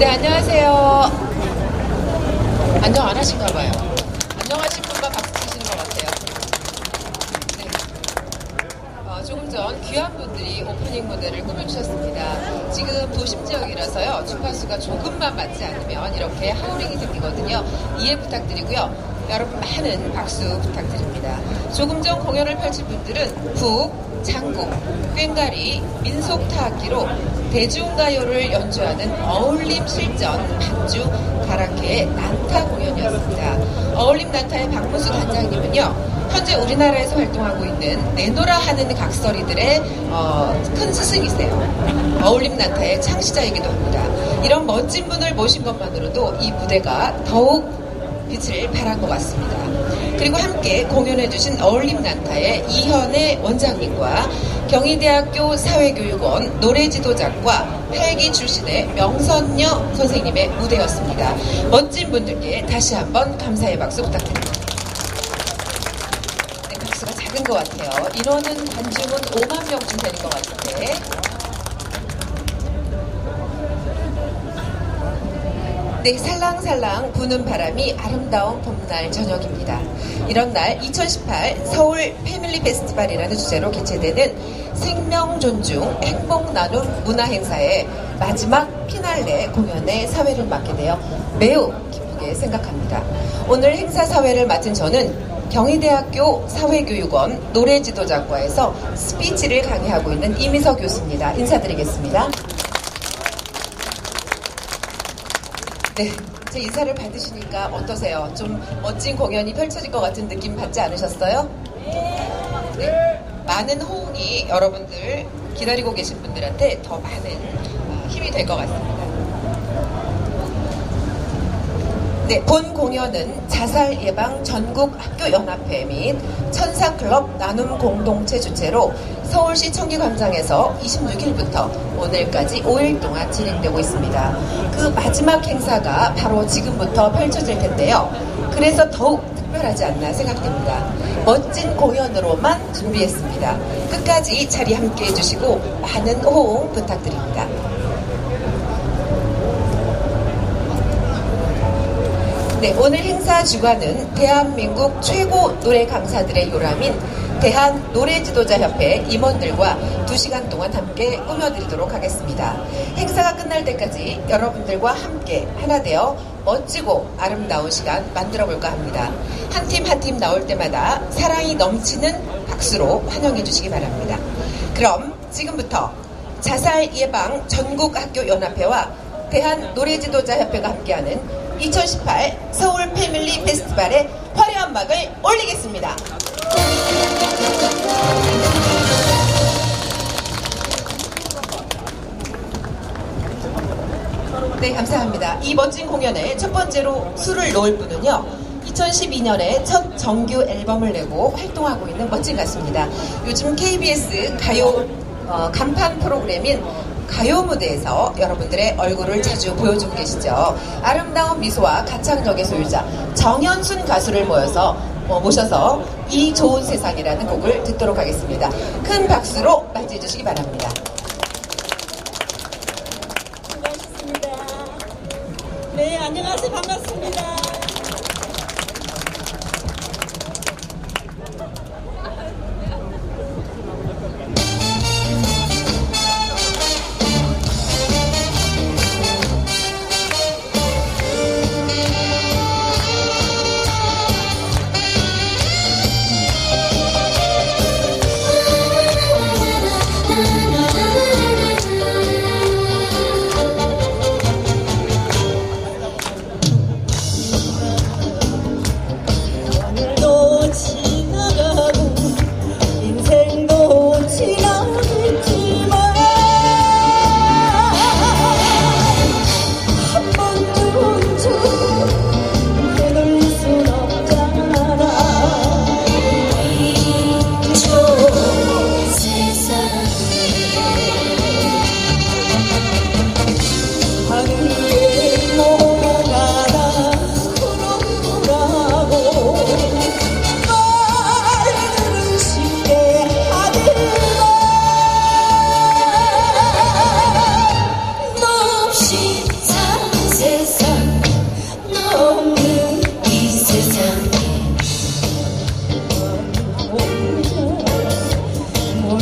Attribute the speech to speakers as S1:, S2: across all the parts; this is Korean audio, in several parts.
S1: 네, 안녕하세요. 안녕 안 하신가 봐요. 안녕하신 분만 박수 치시는 것 같아요. 네. 어, 조금 전 귀한 분들이 오프닝 무대를 꾸며주셨습니다. 지금 도심 지역이라서요. 주파수가 조금만 맞지 않으면 이렇게 하우링이 생기거든요. 이해 부탁드리고요. 여러분 많은 박수 부탁드립니다. 조금 전 공연을 펼칠 분들은 북, 장국, 꽹가리, 민속타악기로 대중가요를 연주하는 어울림 실전 반주 가라케의 난타 공연이었습니다. 어울림 난타의 박문수 단장님은요. 현재 우리나라에서 활동하고 있는 내노라 하는 각설이들의 어, 큰 스승이세요. 어울림 난타의 창시자이기도 합니다. 이런 멋진 분을 모신 것만으로도 이 무대가 더욱 빛을 발한 것 같습니다. 그리고 함께 공연해주신 어울림 난타의 이현의 원장님과 경희대학교 사회교육원 노래지도작과 팔기 출신의 명선녀 선생님의 무대였습니다. 멋진 분들께 다시 한번 감사의 박수 부탁드립니다. 네, 박수가 작은 것 같아요. 인원은 관중은 5만 명쯤 되는 것 같은데 네, 살랑살랑 부는 바람이 아름다운 봄날 저녁입니다. 이런 날 2018 서울 패밀리 페스티벌이라는 주제로 개최되는 생명 존중 행복 나눔 문화 행사의 마지막 피날레 공연의 사회를 맡게 되어 매우 기쁘게 생각합니다. 오늘 행사 사회를 맡은 저는 경희대학교 사회교육원 노래지도작과에서 스피치를 강의하고 있는 이미서 교수입니다. 인사드리겠습니다. 네, 제 인사를 받으시니까 어떠세요? 좀 멋진 공연이 펼쳐질 것 같은 느낌 받지 않으셨어요? 네. 많은 호응이 여러분들 기다리고 계신 분들한테 더 많은 어, 힘이 될 것 같습니다. 네, 본 공연은 자살 예방 전국 학교 연합회 및 천사 클럽 나눔 공동체 주최로 서울시 청기광장에서 26일부터 오늘까지 5일 동안 진행되고 있습니다. 그 마지막 행사가 바로 지금부터 펼쳐질 텐데요. 그래서 더욱 특별하지 않나 생각됩니다. 멋진 공연으로만 준비했습니다. 끝까지 자리 함께 해주시고 많은 호응 부탁드립니다. 네, 오늘 행사 주관은 대한민국 최고 노래 강사들의 요람인 대한 노래 지도자 협회 임원들과 2시간 동안 함께 꾸며드리도록 하겠습니다. 행사가 끝날 때까지 여러분들과 함께 하나 되어 멋지고 아름다운 시간 만들어 볼까 합니다. 한 팀 한팀 나올 때마다 사랑이 넘치는 박수로 환영해 주시기 바랍니다. 그럼 지금부터 자살 예방 전국학교 연합회와 대한 노래 지도자 협회가 함께하는 2018 서울 패밀리 페스티벌의 화려한 막을 올리겠습니다. 네, 감사합니다. 이 멋진 공연에 첫 번째로 술을 놓을 분은요. 2012년에 첫 정규 앨범을 내고 활동하고 있는 멋진 가수입니다. 요즘 KBS 가요 어, 간판 프로그램인 가요 무대에서 여러분들의 얼굴을 자주 보여주고 계시죠. 아름다운 미소와 가창력의 소유자 정현순 가수를 모여서 어, 모셔서 이 좋은 세상이라는 곡을 듣도록 하겠습니다. 큰 박수로 맞이해 주시기 바랍니다.
S2: 네, 안녕하세요. 반갑습니다.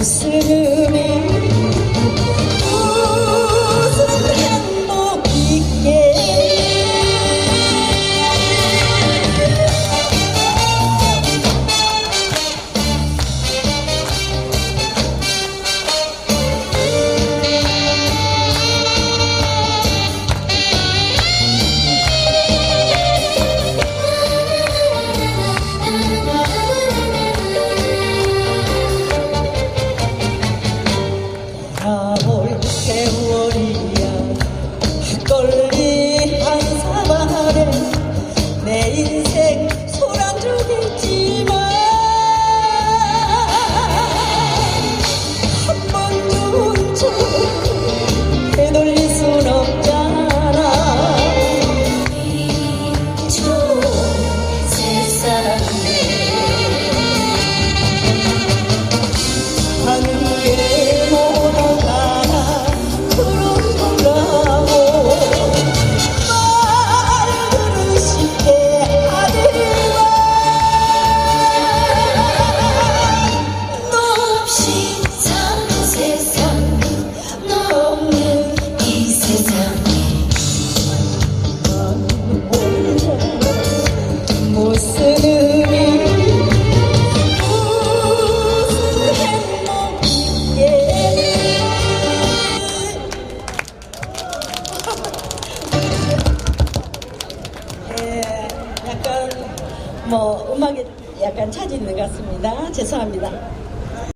S2: 沈み 약간 차지 있는 것 같습니다. 죄송합니다.